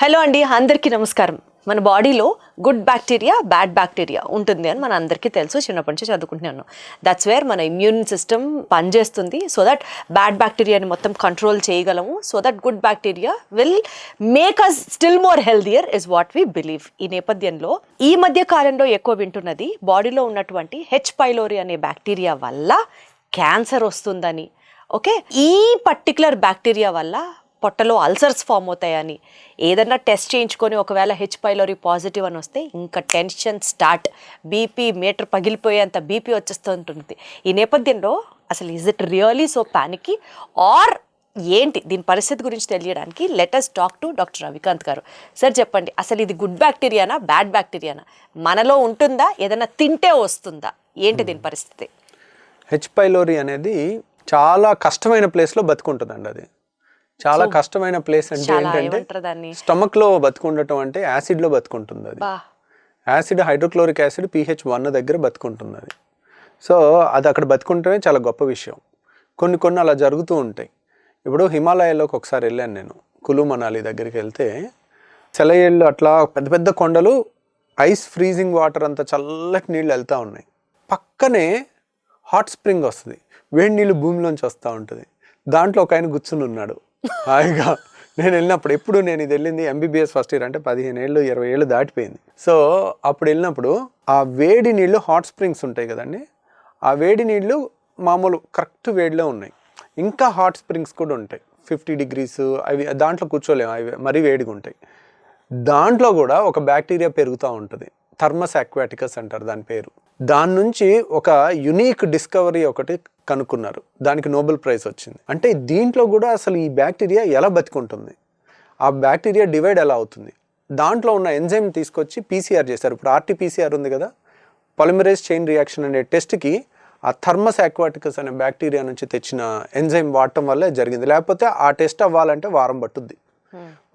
Hello అండి అందరికీ నమస్కారం. మన బాడీలో గుడ్ బ్యాక్టీరియా బ్యాడ్ బ్యాక్టీరియా ఉంటుంది అని మన అందరికీ తెలుసు. చిన్నప్పటి నుంచి చదువుకుంటున్నాను. దట్స్ వేర్ మన ఇమ్యూన్ సిస్టమ్ పనిచేస్తుంది. సో దట్ బ్యాడ్ బ్యాక్టీరియాని మొత్తం కంట్రోల్ చేయగలము. So that good bacteria will make us still more healthier is what we believe ఈ నేపథ్యంలో ఈ మధ్య కాలంలో ఎక్కువ వింటున్నది బాడీలో ఉన్నటువంటి హెచ్ పైలోరి అనే బ్యాక్టీరియా వల్ల క్యాన్సర్ వస్తుందని. ఓకే ఈ పర్టికులర్ బ్యాక్టీరియా వల్ల పొట్టలో అల్సర్స్ ఫామ్ అవుతాయని. ఏదన్నా టెస్ట్ చేయించుకొని ఒకవేళ హెచ్ పైలోరీ పాజిటివ్ అని వస్తే ఇంకా టెన్షన్ స్టార్ట్. బీపీ మీటర్ పగిలిపోయేంత బీపీ వచ్చేస్తుంటుంది. ఈ నేపథ్యంలో అసలు is it really so panicky or ఏంటి? దీని పరిస్థితి గురించి తెలియడానికి let's talk to doctor Ravikanth garu. Sir చెప్పండి. అసలు ఇది గుడ్ బ్యాక్టీరియానా బ్యాడ్ బ్యాక్టీరియానా మనలో ఉంటుందా? ఏదైనా తింటే వస్తుందా? ఏంటి దీని పరిస్థితి? హెచ్ పైలోరీ అనేది చాలా కష్టమైన ప్లేస్లో బతుకుంటుందండి అది. చాలా కష్టమైన ప్లేస్ అంటే ఏంటంటే దాన్ని? స్టమక్లో బతుకుండటం అంటే యాసిడ్లో బతుకుంటుంది అది. Acid hydrochloric acid pH one దగ్గర బతుకుంటుంది అది. సో అది అక్కడ బతుకుంటమే చాలా గొప్ప విషయం. కొన్ని కొన్ని అలా జరుగుతూ ఉంటాయి. ఇప్పుడు హిమాలయాల్లోకి ఒకసారి వెళ్ళాను నేను కులు మనాలి దగ్గరికి వెళ్తే సెలయేళ్ళు అట్లా పెద్ద పెద్ద కొండలు ఐస్ ఫ్రీజింగ్ వాటర్ అంత చల్లటి నీళ్ళు వెళ్తూ ఉన్నాయి. పక్కనే హాట్ స్ప్రింగ్ వస్తుంది. వేడి నీళ్ళు భూమిలోంచి వస్తూ ఉంటుంది. దాంట్లో ఒక ఆయన కూర్చుని ఉన్నాడు. హాయిగా. నేను వెళ్ళినప్పుడు ఎప్పుడు నేను ఇది వెళ్ళింది ఎంబీబీఎస్ ఫస్ట్ ఇయర్ అంటే పదిహేను ఏళ్ళు ఇరవై ఏళ్ళు దాటిపోయింది. సో అప్పుడు వెళ్ళినప్పుడు ఆ వేడి నీళ్ళు హాట్ స్ప్రింగ్స్ ఉంటాయి కదండి ఆ వేడి నీళ్ళు మామూలు కరెక్ట్ వేడిలో ఉన్నాయి. ఇంకా హాట్ స్ప్రింగ్స్ కూడా ఉంటాయి. ఫిఫ్టీ డిగ్రీస్ అవి దాంట్లో కూర్చోలేము అవి మరీ వేడిగా ఉంటాయి దాంట్లో కూడా ఒక బ్యాక్టీరియా పెరుగుతూ ఉంటుంది. థర్మస్ అక్వాటికస్ అంటారు దాని పేరు. దాని నుంచి ఒక యునీక్ డిస్కవరీ ఒకటి కనుక్కున్నారు. దానికి నోబెల్ ప్రైజ్ వచ్చింది. అంటే దీంట్లో కూడా అసలు ఈ బ్యాక్టీరియా ఎలా బతికుంటుంది? ఆ బ్యాక్టీరియా డివైడ్ ఎలా అవుతుంది? దాంట్లో ఉన్న ఎంజైమ్ తీసుకొచ్చి పీసీఆర్ చేశారు. ఇప్పుడు ఆర్టీపీసీఆర్ ఉంది కదా? పొలిమరేజ్ చైన్ రియాక్షన్ అనే టెస్ట్కి ఆ థర్మస్ అక్వాటికస్ అనే బ్యాక్టీరియా నుంచి తెచ్చిన ఎంజైమ్ వాడటం వల్లే జరిగింది. లేకపోతే ఆ టెస్ట్ అవ్వాలంటే వారం పట్టుద్ది.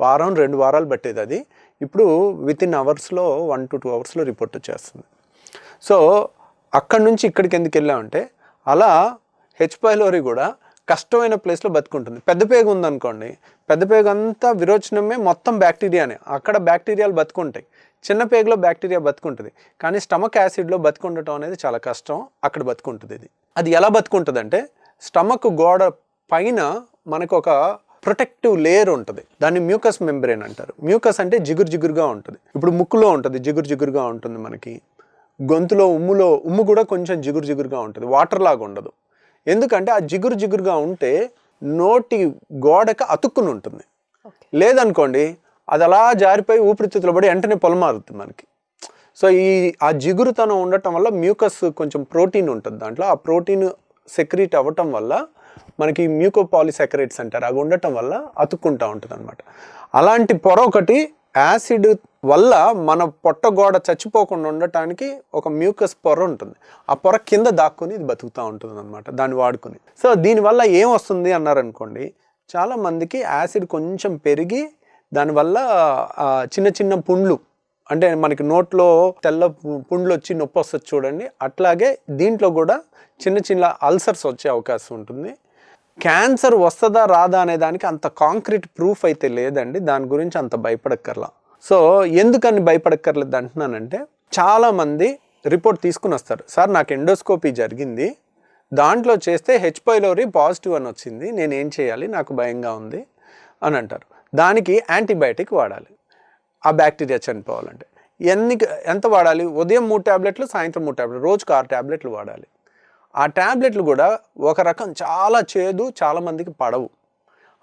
వారం రెండు వారాలు పట్టేది అది. ఇప్పుడు విత్ ఇన్ అవర్స్లో వన్ టు టూ అవర్స్లో రిపోర్ట్ వచ్చేస్తుంది. సో అక్కడి నుంచి ఇక్కడికి ఎందుకు వెళ్ళామంటే అలా హెచ్ పైలోరీ కూడా కష్టమైన ప్లేస్లో బతుకుంటుంది. పెద్ద పేగు ఉందనుకోండి పెద్ద పేగు అంతా విరోచనమే మొత్తం బ్యాక్టీరియానే అక్కడ బ్యాక్టీరియాలు బతుకుంటాయి. చిన్న పేగులో బ్యాక్టీరియా బతుకుంటుంది. కానీ స్టమక్ యాసిడ్లో బతుకుండటం అనేది చాలా కష్టం. అక్కడ బతుకుంటుంది ఇది. అది ఎలా బతుకుంటుంది అంటే స్టమక్ గోడ పైన మనకు ఒక ప్రొటెక్టివ్ లేయర్ ఉంటుంది. దాన్ని మ్యూకస్ మెంబ్రేన్ అంటారు. మ్యూకస్ అంటే జిగురు జిగురుగా ఉంటుంది. ఇప్పుడు ముక్కులో ఉంటుంది జిగురు జిగురుగా ఉంటుంది మనకి. గొంతులో ఉమ్ములో ఉమ్ము కూడా కొంచెం జిగురు జిగురుగా ఉంటుంది. వాటర్ లాగా ఉండదు. ఎందుకంటే ఆ జిగురు జిగురుగా ఉంటే నోటి గోడకి అతుక్కుని ఉంటుంది. లేదనుకోండి అది అలా జారిపోయి ఊపిరితిత్తులు పడి వెంటనే పొలమారుతుంది మనకి. సో ఈ ఆ జిగురుతనం ఉండటం వల్ల మ్యూకస్ కొంచెం ప్రోటీన్ ఉంటుంది దాంట్లో. ఆ ప్రోటీన్ సెక్రీట్ అవ్వటం వల్ల మనకి మ్యూకోపాలిసెక్రేట్స్ అంటారు. అవి ఉండటం వల్ల అతుక్కుంటూ ఉంటుంది అనమాట అలాంటి పొర ఒకటి యాసిడ్ వల్ల మన పొట్ట గోడ చచ్చిపోకుండా ఉండటానికి ఒక మ్యూకస్ పొర ఉంటుంది. ఆ పొర కింద దాక్కుని ఇది బతుకుతూ ఉంటుంది అనమాట దాన్ని వాడుకుని. సో దీనివల్ల ఏం వస్తుంది అన్నారనుకోండి చాలా మందికి యాసిడ్ కొంచెం పెరిగి దానివల్ల చిన్న చిన్న పుండ్లు అంటే మనకి నోట్లో తెల్ల పుండ్లు వచ్చి నొప్పి వస్తుంది చూడండి అట్లాగే దీంట్లో కూడా చిన్న చిన్న అల్సర్స్ వచ్చే అవకాశం ఉంటుంది. క్యాన్సర్ వస్తుందా రాదా అనే దానికి అంత కాంక్రీట్ ప్రూఫ్ అయితే లేదండి. దాని గురించి అంత భయపడక్కర్లా. సో ఎందుకని భయపడక్కర్లేదు అంటున్నానంటే చాలామంది రిపోర్ట్ తీసుకుని వస్తారు. సార్ నాకు ఎండోస్కోపీ జరిగింది. దాంట్లో చేస్తే హెచ్ పైలోరీ పాజిటివ్ అని వచ్చింది. నేను ఏం చేయాలి? నాకు భయంగా ఉంది అని అంటారు. దానికి యాంటీబయాటిక్ వాడాలి. ఆ బ్యాక్టీరియా చనిపోవాలంటే. ఎన్ని ఎంత వాడాలి? ఉదయం మూడు ట్యాబ్లెట్లు సాయంత్రం మూడు ట్యాబ్లెట్లు రోజుకు ఆరు ట్యాబ్లెట్లు వాడాలి. ఆ ట్యాబ్లెట్లు కూడా ఒక రకం చాలా చేదు చాలామందికి పడవు.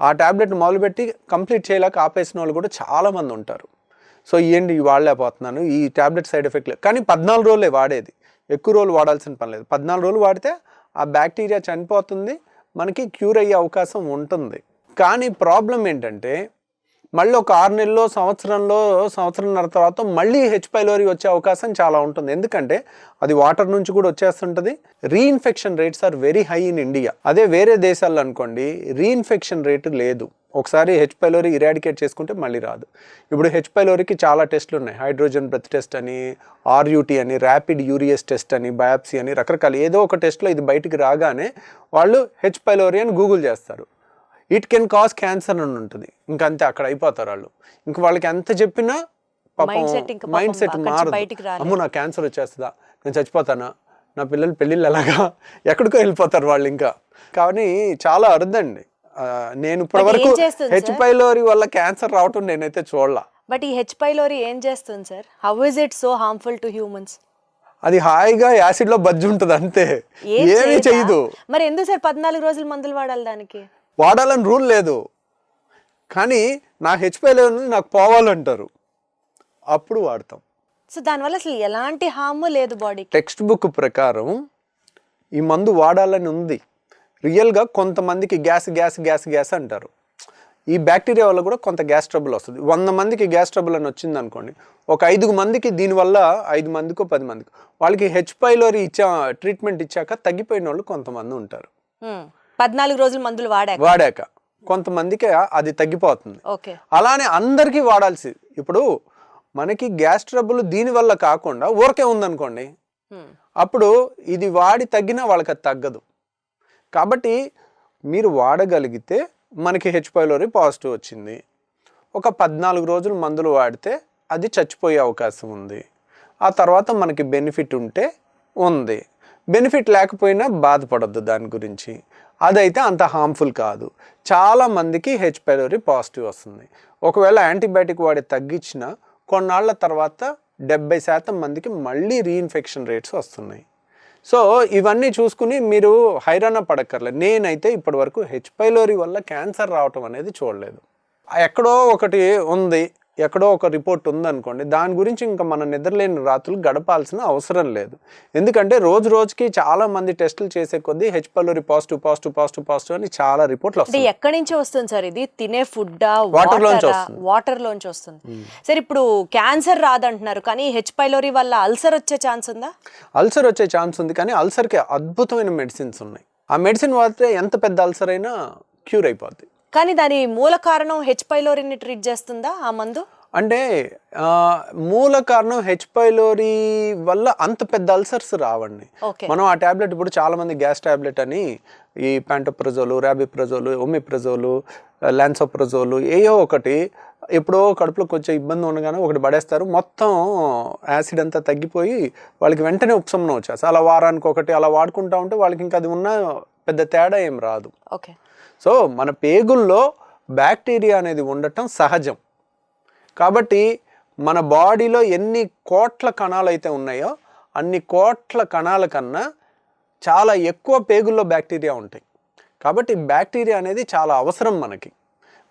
ఆ ట్యాబ్లెట్ మొదలుపెట్టి కంప్లీట్ చేయలేక ఆపేసిన వాళ్ళు కూడా చాలామంది ఉంటారు. సో ఏంటి వాడలేకపోతున్నాను ఈ ట్యాబ్లెట్ సైడ్ ఎఫెక్ట్లు కానీ పద్నాలుగు రోజులే వాడేది. ఎక్కువ రోజులు వాడాల్సిన పని లేదు. పద్నాలుగు రోజులు వాడితే ఆ బ్యాక్టీరియా చనిపోతుంది మనకి క్యూర్ అయ్యే అవకాశం ఉంటుంది. కానీ ప్రాబ్లం ఏంటంటే మళ్ళీ ఒక ఆరు నెలలో సంవత్సరంలో సంవత్సరంన్నర తర్వాత మళ్ళీ హెచ్ పైలోరీ వచ్చే అవకాశం చాలా ఉంటుంది. ఎందుకంటే అది వాటర్ నుంచి కూడా వచ్చేస్తుంటుంది. Reinfection rates are very high in India అదే వేరే దేశాల్లో అనుకోండి రీఇన్ఫెక్షన్ రేటు లేదు. ఒకసారి హెచ్ పైలోరీ ఇరాడికేట్ చేసుకుంటే మళ్ళీ రాదు. ఇప్పుడు హెచ్ పైలోరీకి చాలా టెస్ట్లు ఉన్నాయి. హైడ్రోజన్ బ్రెత్ టెస్ట్ అని ఆర్యూటీ అని ర్యాపిడ్ యూరియస్ టెస్ట్ అని బయాప్సీ అని రకరకాల ఏదో ఒక టెస్ట్లో ఇది బయటికి రాగానే వాళ్ళు హెచ్ పైలోరీ అని గూగుల్ చేస్తారు. ఇట్ కెన్ కాజ్ క్యాన్సర్ అని ఉంటుంది. ఇంకా అంతే అక్కడ అయిపోతారు వాళ్ళు. ఇంక వాళ్ళకి ఎంత చెప్పినా పాపం మైండ్ సెట్ మారదు. అమ్మో నా క్యాన్సర్ వచ్చేస్తుందా? నేను చచ్చిపోతానా? నా పిల్లలు పెళ్ళిళ్ళు ఎలాగా? ఎక్కడికో వెళ్ళిపోతారు వాళ్ళు ఇంకా. కానీ చాలా అరుదండి. నేను ఇప్పటి But వరకు ఏం చేస్తుంది హెచ్? పైలోరి వల్ల క్యాన్సర్ రావటం నేనైతే చూడలా. బట్ ఈ హెచ్ పైలోరీ ఏం చేస్తుంది sir? How is it so harmful to humans అది హాయిగా యాసిడ్లో బజ్జి ఉంటుంది అంతే. ఏమీ చేయదు? మరి ఎందుకు సార్ పద్నాలుగు రోజులు మందులు వాడాలి దానికి? వాడాలని రూల్ లేదు. కానీ నా హెచ్ పైలోని నాకు పోవాలంటారు. అప్పుడు వాడతాం. సో దానివల్ల అసలు ఎలాంటి హామ్ లేదు బాడీకి? టెక్స్ట్ బుక్ ప్రకారం ఈ మందు వాడాలని ఉంది. రియల్గా కొంతమందికి గ్యాస్ గ్యాస్ గ్యాస్ గ్యాస్ అంటారు. ఈ బ్యాక్టీరియా వల్ల కూడా కొంత గ్యాస్ ట్రబుల్ వస్తుంది. వంద మందికి గ్యాస్ ట్రబుల్ అని వచ్చింది అనుకోండి. ఒక ఐదు మందికి దీనివల్ల ఐదు మందికో పది మందికి వాళ్ళకి హెచ్ పైలోరి ఇచ్చా ట్రీట్మెంట్ ఇచ్చాక తగ్గిపోయిన వాళ్ళు కొంతమంది ఉంటారు. పద్నాలుగు రోజులు మందులు వాడాక. వాడాక. కొంతమందికి అది తగ్గిపోతుంది. ఓకే. అలానే అందరికీ వాడాల్సి ఇప్పుడు మనకి గ్యాస్ ట్రబుల్ దీనివల్ల కాకుండా ఊరకే ఉందనుకోండి. అప్పుడు ఇది వాడి తగ్గినా వాళ్ళకి అది తగ్గదు. కాబట్టి మీరు వాడగలిగితే మనకి హెచ్ పైలోరీ పాజిటివ్ వచ్చింది. ఒక పద్నాలుగు రోజులు మందులు వాడితే అది చచ్చిపోయే అవకాశం ఉంది. ఆ తర్వాత మనకి బెనిఫిట్ ఉంటే ఉంది. బెనిఫిట్ లేకపోయినా బాధపడద్దు దాని గురించి. అదైతే అంత హార్మ్ఫుల్ కాదు. చాలా మందికి హెచ్ పైలోరీ పాజిటివ్ వస్తుంది. ఒకవేళ యాంటీబయాటిక్ వాడి తగ్గించిన కొన్నాళ్ళ తర్వాత డెబ్బై శాతం మందికి మళ్ళీ రీఇన్ఫెక్షన్ రేట్స్ వస్తున్నాయి. సో ఇవన్నీ చూసుకుని మీరు హైరాణ పడక్కర్లేదు నేనైతే ఇప్పటివరకు హెచ్ పైలోరీ వల్ల క్యాన్సర్ రావటం అనేది చూడలేదు. ఎక్కడో ఒకటి ఉంది. ఎక్కడో ఒక రిపోర్ట్ ఉందనుకోండి దాని గురించి ఇంకా మన నిద్రలేని రాత్రులు గడపాల్సిన అవసరం లేదు. ఎందుకంటే రోజు రోజుకి చాలా మంది టెస్టులు చేసే కొద్దీ H pylori positive positive positive positive అని చాలా రిపోర్ట్లు వస్తాయి ఎక్కడి నుంచి వస్తుంది సార్ ఇది? తినే ఫుడ్ Water లోంచి వస్తుంది. వాటర్ లోంచి వస్తుంది సార్ ఇప్పుడు క్యాన్సర్ రాదంటున్నారు కానీ హెచ్ పైలోరీ వల్ల అల్సర్ వచ్చే ఛాన్స్ ఉందా? అల్సర్ వచ్చే ఛాన్స్ ఉంది కానీ అల్సర్కి అద్భుతమైన మెడిసిన్స్ ఉన్నాయి. ఆ మెడిసిన్ వాడితే ఎంత పెద్ద అల్సర్ అయినా క్యూర్ అయిపోద్ది. కానీ దాని మూల కారణం హెచ్ పైలోరీని ట్రీట్ చేస్తుందా ఆ మందు? అంటే మూల కారణం హెచ్ పైలోరీ వల్ల అంత పెద్ద అల్సర్స్ రావండి. మనం ఆ టాబ్లెట్ ఇప్పుడు చాలా మంది గ్యాస్ టాబ్లెట్ అని ఈ ప్యాంటోప్రజోలు ర్యాబిప్రజోలు ఒమిప్రజోలు లాన్సోప్రజోలు ఏయో ఒకటి ఎప్పుడో కడుపులో కొంచెం ఇబ్బంది ఉండగానే ఒకటి పడేస్తారు. మొత్తం యాసిడ్ అంతా తగ్గిపోయి వాళ్ళకి వెంటనే ఉపశమనం వచ్చేసి అలా వారానికి ఒకటి అలా వాడుకుంటా ఉంటే వాళ్ళకి ఇంకా అది ఉన్న పెద్ద తేడా ఏం రాదు. ఓకే. సో మన పేగుల్లో బ్యాక్టీరియా అనేది ఉండటం సహజం. కాబట్టి మన బాడీలో ఎన్ని కోట్ల కణాలు అయితే ఉన్నాయో అన్ని కోట్ల కణాల కన్నా చాలా ఎక్కువ పేగుల్లో బ్యాక్టీరియా ఉంటాయి. కాబట్టి బ్యాక్టీరియా అనేది చాలా అవసరం మనకి.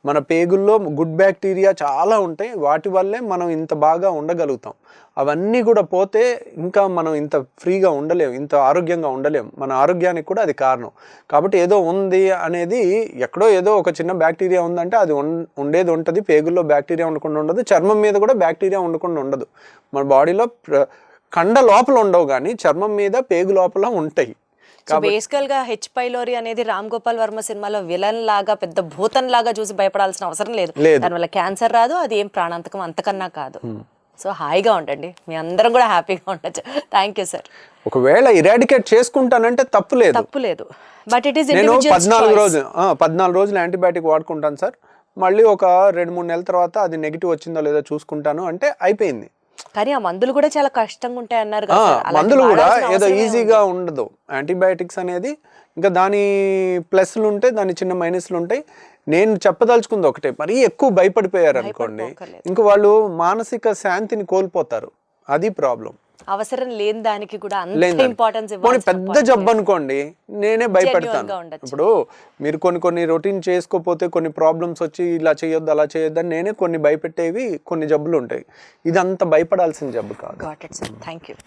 మన పేగుల్లో గుడ్ బ్యాక్టీరియా చాలా ఉంటాయి. వాటి వల్లే మనం ఇంత బాగా ఉండగలుగుతాం. అవన్నీ కూడా పోతే ఇంకా మనం ఇంత ఫ్రీగా ఉండలేం ఇంత ఆరోగ్యంగా ఉండలేం. మన ఆరోగ్యానికి కూడా అది కారణం. కాబట్టి ఏదో ఉంది అనేది ఎక్కడో ఏదో ఒక చిన్న బ్యాక్టీరియా ఉందంటే అది ఉండేది ఉంటుంది. పేగుల్లో బ్యాక్టీరియా ఉండకుండా ఉండదు. చర్మం మీద కూడా బ్యాక్టీరియా ఉండకుండా ఉండదు. మన బాడీలో కండ లోపల ఉండవు కానీ చర్మం మీద పేగు లోపల ఉంటాయి. బేసికల్గా హెచ్ పైలోరీ అనేది రామ్ గోపాల్ వర్మ సినిమాలో విలన్ లాగా పెద్ద భూతం లాగా చూసి భయపడాల్సిన అవసరం లేదు. దానివల్ల క్యాన్సర్ రాదు అది ఏం ప్రాణాంతకం అంతకన్నా కాదు. సో హాయిగా ఉండండి. మీ అందరం కూడా హ్యాపీగా ఉండొచ్చు. థ్యాంక్ యూ సార్ ఒకవేళ ఇరాడికేట్ చేసుకుంటానంటే తప్పు లేదు. తప్పు లేదు. బట్ ఇట్ ఈస్ నేను పద్నాలుగు రోజులు పద్నాలుగు రోజులు యాంటీబయాటిక్ వాడుకుంటాను సార్ మళ్ళీ ఒక రెండు మూడు నెలల తర్వాత అది నెగిటివ్ వచ్చిందో లేదో చూసుకుంటాను అంటే అయిపోయింది. కానీ ఆ మందులు కూడా చాలా కష్టంగా ఉంటాయి అన్నారు కదా మందులు కూడా ఏదో ఈజీగా ఉండదు. యాంటీబయాటిక్స్ అనేది ఇంకా దాని ప్లస్లు ఉంటాయి దాని చిన్న మైనస్లు ఉంటాయి. నేను చెప్పదలుచుకుంది ఒకటే మరీ ఎక్కువ భయపడిపోయారు అనుకోండి. ఇంకా వాళ్ళు మానసిక శాంతిని కోల్పోతారు. అది ప్రాబ్లం అవసరం లేని దానికి కూడా అంత. ఇంపార్టెన్స్ పెద్ద జబ్బు అనుకోండి నేనే భయపెడతాను. ఇప్పుడు మీరు కొన్ని కొన్ని రొటీన్ చేసుకోపోతే కొన్ని ప్రాబ్లమ్స్ వచ్చి ఇలా చేయొద్దు అలా చేయొద్దు అని నేనే కొన్ని భయపెట్టేవి కొన్ని జబ్బులు ఉంటాయి. ఇది అంత భయపడాల్సిన జబ్బు కాదు. Thank you